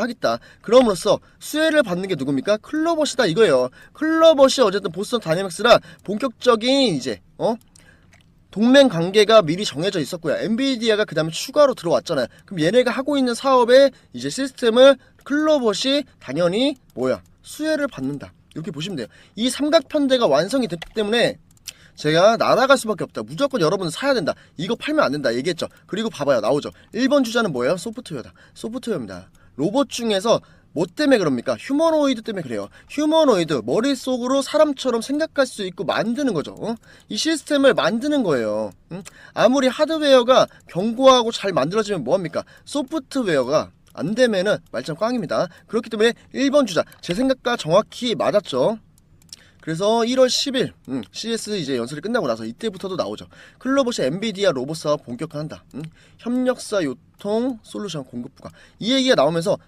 하겠다. 그럼으로써 수혜를 받는 게 누굽니까? 클로버시다 이거예요. 클로버시 어쨌든 보스턴 다이내믹스랑 본격적인 이제 어 동맹 관계가 미리 정해져 있었고요. 엔비디아가 그 다음에 추가로 들어왔잖아요. 그럼 얘네가 하고 있는 사업의 이제 시스템을 클로버시 당연히 뭐야 수혜를 받는다. 이렇게 보시면 돼요. 이 삼각편대가 완성이 됐기 때문에 제가 날아갈 수밖에 없다. 무조건 여러분은 사야 된다. 이거 팔면 안 된다. 얘기했죠. 그리고 봐봐요. 나오죠. 1번 주자는 뭐예요? 소프트웨어다. 소프트웨어입니다. 로봇 중에서 뭐 때문에 그럽니까? 휴머노이드 때문에 그래요. 휴머노이드 머릿속으로 사람처럼 생각할 수 있고 만드는 거죠. 어? 이 시스템을 만드는 거예요. 응? 아무리 하드웨어가 견고하고 잘 만들어지면 뭐합니까? 소프트웨어가 안 되면은 말짱 꽝입니다. 그렇기 때문에 1번 주자 제 생각과 정확히 맞았죠. 그래서 1월 10일 음, CS 이제 연설이 끝나고 나서 이때부터도 나오죠. 클로버시 엔비디아 로봇 사업 본격화한다. 음, 협력사 요통 솔루션 공급 부과 이 얘기가 나오면서